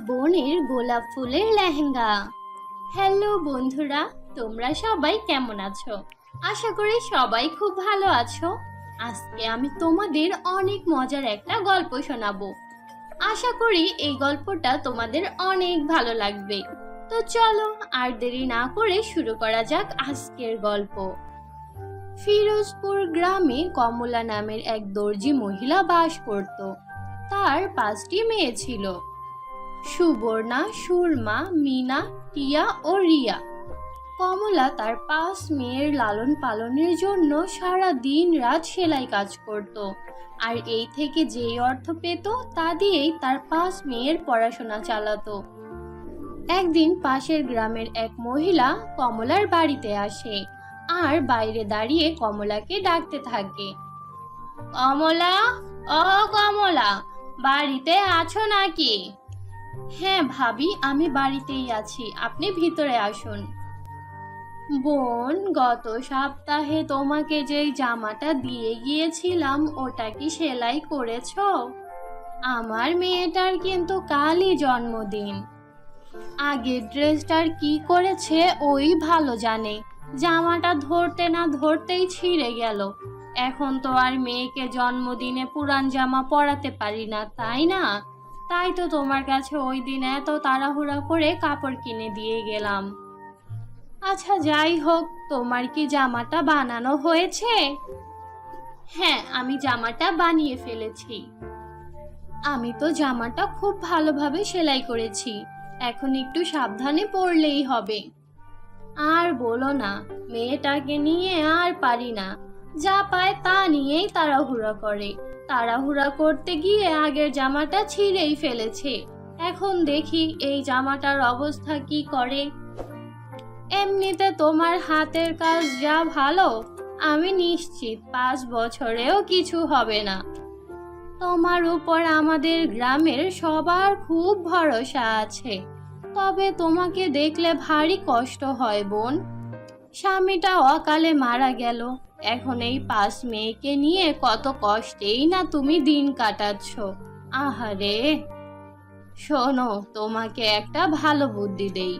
বোনের গোলাপ ফুলের লেহেঙ্গা। হ্যালো বন্ধুরা, তোমরা সবাই কেমন আছো? আশা করি সবাই খুব ভালো আছো। আজকে আমি তোমাদের অনেক মজার একটা গল্প শোনাবো। আশা করি এই গল্পটা তোমাদের অনেক ভালো লাগবে। তো চলো আর দেরি না করে শুরু করা যাক আজকের গল্প। ফিরোজপুর গ্রামে কমলা নামের এক দর্জি মহিলা বাস করত। তার পাঁচটি মেয়ে ছিল। সুবর্ণা, সুরমা, মিনা, টিয়া ও রিয়া। কমলা তার পাঁচ মেয়ের লালন পালনের জন্য সারা দিন রাত সেলাই কাজ করত। আর এই থেকে যেই অর্থ পেত, তা দিয়েই তার পাঁচ মেয়ের পড়াশোনা চালাতো। একদিন পাশের গ্রামের এক মহিলা কমলার বাড়িতে আসে আর বাইরে দাঁড়িয়ে কমলাকে ডাকতে থাকে। কমলা, ও কমলা, বাড়িতে আছো নাকি? হ্যাঁ ভাবি, আমি বাড়িতেই আছি। আপনি ভিতরে আসুন। বোন, গত সপ্তাহে তোমাকে যেই জামাটা দিয়ে গিয়েছিলাম, ওটা কি সেলাই করেছ? আমার মেয়েটার কিন্তু কালই জন্মদিন। আগের ড্রেসটার কি করেছে, ওই ভালো জানে। জামাটা ধরতে না ধরতেই ছিঁড়ে গেল। এখন তো আর মেয়েকে জন্মদিনে পুরান জামা পরাতে পারি না, তাই না? তাই তো তোমার কাছে ওই দিন এত তাড়াহুড়া করে কাপড় কিনে দিয়ে গেলাম। আচ্ছা যাই হোক, তোমার কি জামাটা বানানো হয়েছে? হ্যাঁ আমি জামাটা বানিয়ে ফেলেছি। আমি তো জামাটা খুব ভালোভাবে সেলাই করেছি। এখন একটু সাবধানে পড়লেই হবে। আর বলো না, মেয়েটাকে নিয়ে আর পারি না। যা পায় তা নিয়েই তাড়াহুড়া করে। তাড়াহুড়া করতে গিয়ে আগের জামাটা ছিঁড়েই ফেলেছে। এখন দেখি এই জামাটার অবস্থা কি করে। এমনিতে তোমার হাতের কাজ যা ভালো, আমি নিশ্চিত পাঁচ বছরেও কিছু হবে না। তোমার উপর আমাদের গ্রামের সবার খুব ভরসা আছে। তবে তোমাকে দেখলে ভারী কষ্ট হয়, বোন। স্বামীটা অকালে মারা গেল। এখন এই পাঁচ মেয়েকে নিয়ে কত কষ্টেই না তুমি দিন কাটাচ্ছ। আহারে! শোনো, তোমাকে একটা ভালো বুদ্ধি দেই।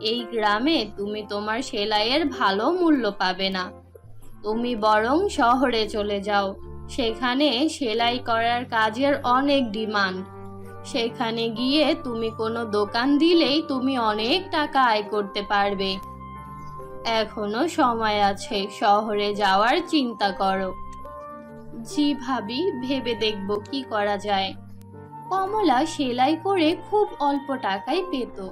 এই গ্রামে তুমি তোমার সেলাইয়ের ভালো মূল্য পাবে না। তুমি বরং শহরে চলে যাও। সেখানে সেলাই করার কাজের অনেক ডিমান্ড। সেখানে গিয়ে তুমি কোনো দোকান দিলেই তুমি অনেক টাকা আয় করতে পারবে। এখনও সময় আছে, শহরে যাওয়ার চিন্তা করো। জি ভাবি, ভেবে দেখব কি করা যায়। কমলা সেলাই করে খুব অল্প টাকায় পেত।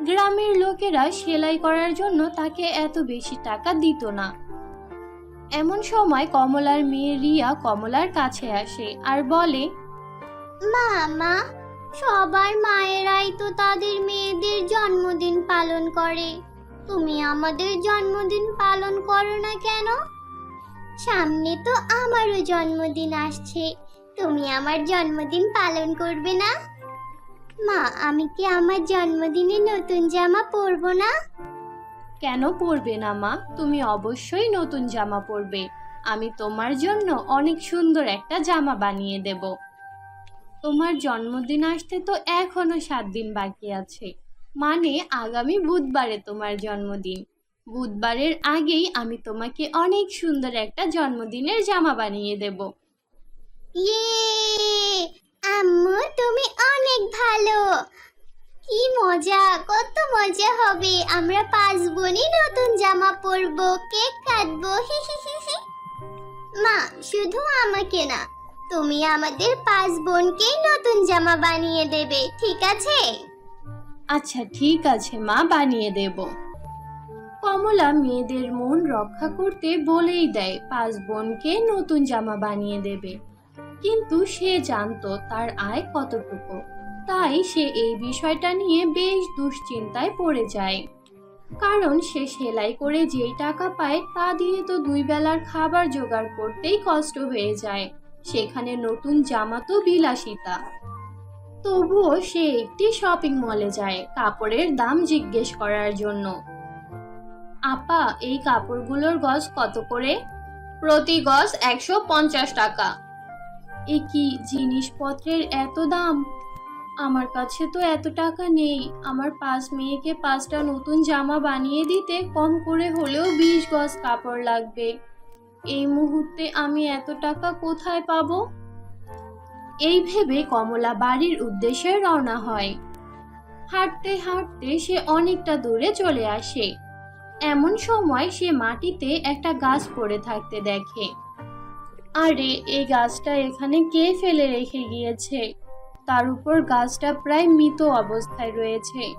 গ্রামের লোকেরা সেলাই করার জন্য তাকে এত বেশি টাকা দিত না। এমন সময় কমলার মেয়ে রিয়া কমলার কাছে আসে আর বলে মা মা সবার মায়েরাই তো তাদের মেয়েদের জন্মদিন পালন করে। তুমি আমাদের জন্মদিন পালন করো না কেন? সামনে তো আমারও জন্মদিন আসছে। তুমি আমার জন্মদিন পালন করবে না? মা, আমি কি আমার জন্মদিনে নতুন জামা পরবো না? কেন পরবে না, মা? তুমি অবশ্যই নতুন জামা পরবে। আমি তোমার জন্য অনেক সুন্দর একটা জামা বানিয়ে দেব। তোমার জন্মদিন আসতে তো এখনও সাত দিন বাকি আছে। মানে আগামী বুধবারে তোমার জন্মদিন। বুধবারের আগেই আমি তোমাকে অনেক সুন্দর একটা জন্মদিনের জামা বানিয়ে দেব। ইয়ে আম্মু, তুমি অনেক ভালো। কি মজা, কত মজা হবে। আমরা পাঁচ বোনই নতুন জামা পরবো, কেক কাটবো। মা, শুধু আমাকে না, তুমি আমাদের পাঁচ বোনকেই নতুন জামা বানিয়ে দেবে, ঠিক আছে? আচ্ছা ঠিক আছে, মা, বানিয়ে দেব। কমলা মেয়েদের মন রক্ষা করতে বলেই দেয়, পাঁচ বোনকে নতুন জামা বানিয়ে দেবে। কিন্তু সে জানতো তার আয় কতটুকু। তাই সে এই বিষয়টা নিয়ে বেশ দুশ্চিন্তায় পড়ে যায়। কারণ সে সেলাই করে যেই টাকা পায়, তা দিয়ে তো দুই বেলার খাবার জোগাড় করতেই কষ্ট হয়ে যায়। সেখানে নতুন জামা তো বিলাসিতা। তবুও সে একটি শপিং মলে যায় কাপড়ের দাম জিজ্ঞেস করার জন্য। আপা, এই কাপড়গুলোর গজ কত করে? প্রতি গজ একশো পঞ্চাশ টাকা। এ কি জিনিসপত্রের এত দাম? আমার কাছে তো এত টাকা নেই। আমার পাঁচ মেয়েকে পাঁচটা নতুন জামা বানিয়ে দিতে কম করে হলেও বিশ গজ কাপড় লাগবে। এই মুহূর্তে আমি এত টাকা কোথায় পাবো? এই ভেবে কমলা বাড়ির উদ্দেশ্যে রওনা হয়। হাঁটতে হাঁটতে সে অনেকটা দূরে চলে আসে। এমন সময় সে মাটিতে একটা গাছ পড়ে থাকতে দেখে। আরে, এই গাছটা এখানে কে ফেলে রেখে গিয়েছে? তার উপর গাছটা প্রায় মৃত অবস্থায় রয়েছে।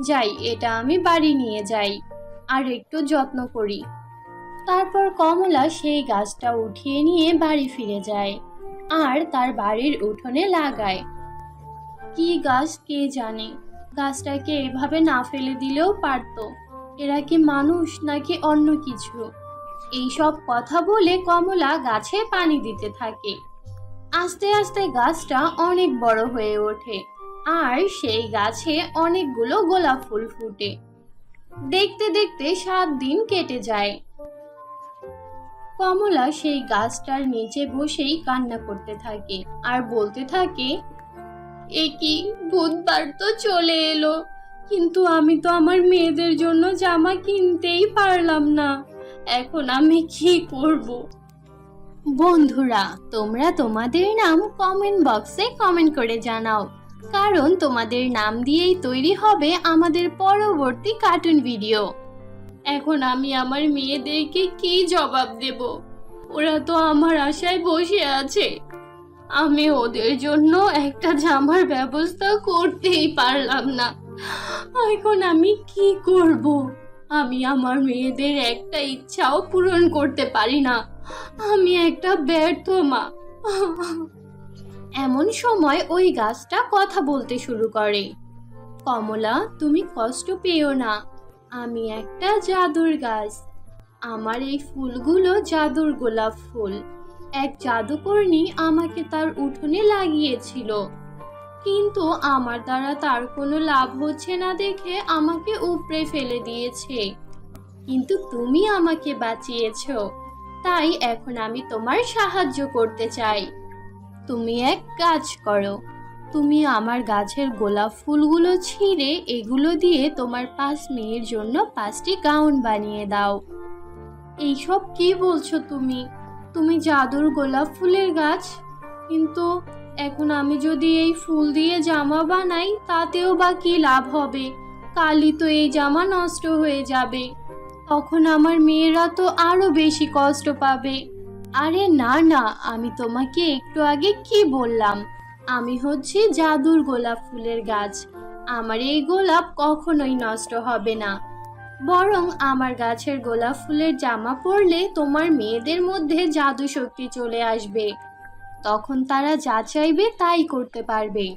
যাই, এটা আমি বাড়ি নিয়ে যাই আর একটু যত্ন করি। তারপর কমলা সেই গাছটা উঠিয়ে নিয়ে বাড়ি ফিরে যায়। আর তার বাড়ির উঠোনে লাগায়। কি গাছ কে জানে? গাছটাকে এভাবে না ফেলে দিলেও পারতো। এরা কি মানুষ নাকি অন্য কিছু? এইসব কথা বলে কমলা গাছে পানি দিতে থাকে। আস্তে আস্তে গাছটা অনেক বড় হয়ে ওঠে আর সেই গাছে অনেকগুলো গোলাপ ফুল ফুটে। দেখতে দেখতে সাত দিন কেটে যায়। কমলা সেই গাছটার নিচে বসেই কান্না করতে থাকে আর বলতে থাকে, এ কি, বুধবার তো চলে এলো। কিন্তু আমি তো আমার মেয়েদের জন্য জামা কিনতেই পারলাম না। এখন আমি কি করব? বন্ধুরা, তোমরা তোমাদের নাম কমেন্ট বক্সে কমেন্ট করে জানাও। কারণ তোমাদের নাম দিয়েই তৈরি হবে আমাদের পরবর্তী কার্টুন ভিডিও। এখন আমি আমার মেয়েদেরকে কি জবাব দেব? ওরা তো আমার আশায় বসে আছে। আমি ওদের জন্য একটা জামার ব্যবস্থা করতেই পারলাম না। এখন আমি কি করব? আমি আমার মেয়েদের একটা ইচ্ছাও পূরণ করতে পারি না। আমি একটা ব্যর্থ মা। এমন সময় ওই গাছটা কথা বলতে শুরু করে। কমলা, তুমি কষ্ট পেও না। আমি একটা জাদুর গাছ। আমার এই ফুলগুলো জাদুর গোলাপ ফুল। এক জাদুকর্ণী আমাকে তার উঠোনে লাগিয়েছিল। কিন্তু আমার দ্বারা তার কোনো লাভ হচ্ছে না দেখে আমাকে উপড়ে ফেলে দিয়েছে। কিন্তু তুমি আমাকে বাঁচিয়েছো। তাই এখন আমি তোমার সাহায্য করতে চাই। তুমি এক কাজ করো। তুমি আমার গাছের গোলাপ ফুলগুলো ছিঁড়ে এগুলো দিয়ে তোমার পাঁচ মেয়ের জন্য পাঁচটি গাউন বানিয়ে দাও। এইসব কি বলছো তুমি? তুমি জাদুর গোলাপ ফুলের গাছ। কিন্তু এখন আমি যদি এই ফুল দিয়ে জামা বানাই, তাতেও বা কি লাভ হবে? কালই তো এই জামা নষ্ট হয়ে যাবে। তখন আমার মেয়েরা তো আরও বেশি কষ্ট পাবে। আরে না না, আমি তোমাকে একটু আগে কি বললাম? আমি হচ্ছি জাদুর গোলাপ ফুলের গাছ। আমার এই গোলাপ কখনোই নষ্ট হবে না। বরং আমার গাছের গোলাপ ফুলের জামা পরলে তোমার মেয়েদের মধ্যে জাদু শক্তি চলে আসবে। তখন তারা যা চাইবে তাই করতে পারবে।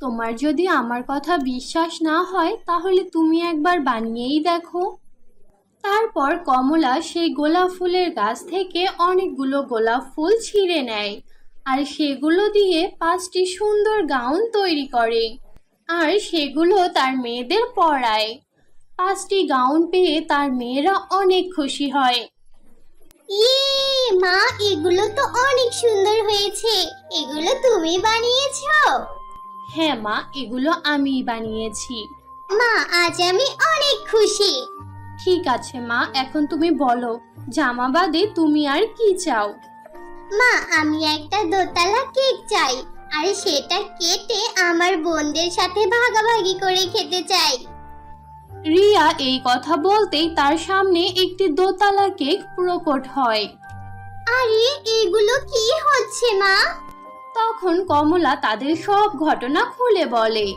তোমার যদি আমার কথা বিশ্বাস না হয়, তাহলে তুমি একবার বানিয়েই দেখো। তারপর কমলা সেই গোলাপ ফুলের গাছ থেকে অনেকগুলো গোলাপ ফুল ছিঁড়ে নেয়। আর সেগুলো দিয়ে পাঁচটি সুন্দর গাউন তৈরি করে। আর সেগুলো তার মেয়েদের পরায় পাঁচটি গাউন পেয়ে তার মেয়েরা অনেক খুশি হয়। ইয়ে মা এগুলো তো অনেক সুন্দর হয়েছে। এগুলো তুমি বানিয়েছো? হ্যাঁ মা এগুলো আমিই বানিয়েছি। মা আজ আমি অনেক খুশি। ঠিক আছে মা এখন তুমি বলো জামা বাদে তুমি আর কি চাও? মা আমি একটা দোতলা কেক চাই আর সেটা কেটে আমার বোনদের সাথে ভাগাভাগি করে খেতে চাই। রিয়া এই কথা বলতেই তার সামনে একটি দোতলা কেক প্রকট হয়। আরে এগুলো কি হচ্ছে মা? তখন কমলা তাদের সব ঘটনা খুলে বলে।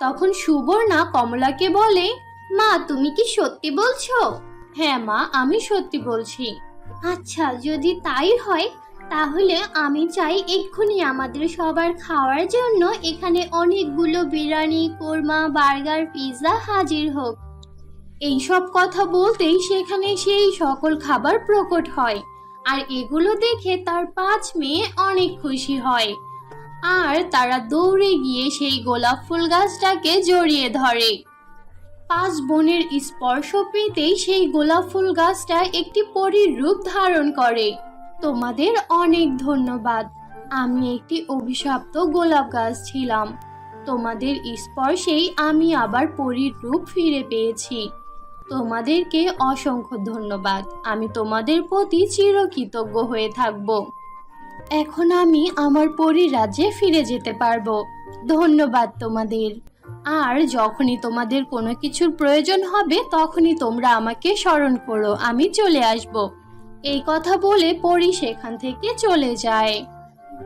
তখন সুবর্ণা কমলাকে বলে মা তুমি কি সত্যি বলছো? হ্যাঁ মা আমি সত্যি বলছি। আচ্ছা যদি তাই হয় তাহলে আমি চাই এক্ষুনি আমাদের সবার খাওয়ার জন্য এখানে অনেকগুলো বিরিয়ানি, কোরমা, বার্গার, পিৎজা হাজির হোক। এইসব কথা বলতেই সেখানে সেই সকল খাবার প্রকট হয়, আর এগুলো দেখে তার পাঁচ মেয়ে অনেক খুশি হয়। আর তারা দৌড়ে গিয়ে সেই গোলাপ ফুল গাছটাকে জড়িয়ে ধরে। পাঁচ বোনের স্পর্শ পেতেই সেই গোলাপ ফুল গাছটা একটি পরীর রূপ ধারণ করে। তোমাদের অনেক ধন্যবাদ। আমি একটি অভিশপ্ত গোলাপ গাছ ছিলাম। তোমাদের স্পর্শেই আমি আবার পরীর রূপ ফিরে পেয়েছি। তোমাদেরকে অসংখ্য ধন্যবাদ। আমি তোমাদের প্রতি চিরকৃতজ্ঞ হয়ে থাকব। এখন আমি আমার পরীর রাজ্যে ফিরে যেতে পারব। ধন্যবাদ তোমাদের। আর যখনই তোমাদের কোনো কিছুর প্রয়োজন হবে, তখনই তোমরা আমাকে স্মরণ করো। আমি চলে আসব। এই কথা বলে পরি সেখান থেকে চলে যায়।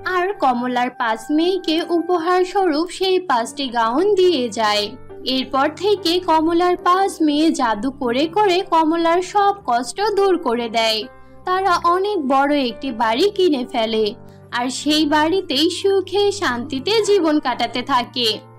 আর কমলার পাঁচ মেয়েকে উপহার স্বরূপ সেই পাঁচটি গাউন দিয়ে যায়। এরপর থেকে কমলার পাঁচ মেয়ে জাদু করে করে কমলার সব কষ্ট দূর করে দেয়। তারা অনেক বড় একটি বাড়ি কিনে ফেলে। আর সেই বাড়িতেই সুখে শান্তিতে জীবন কাটাতে থাকে।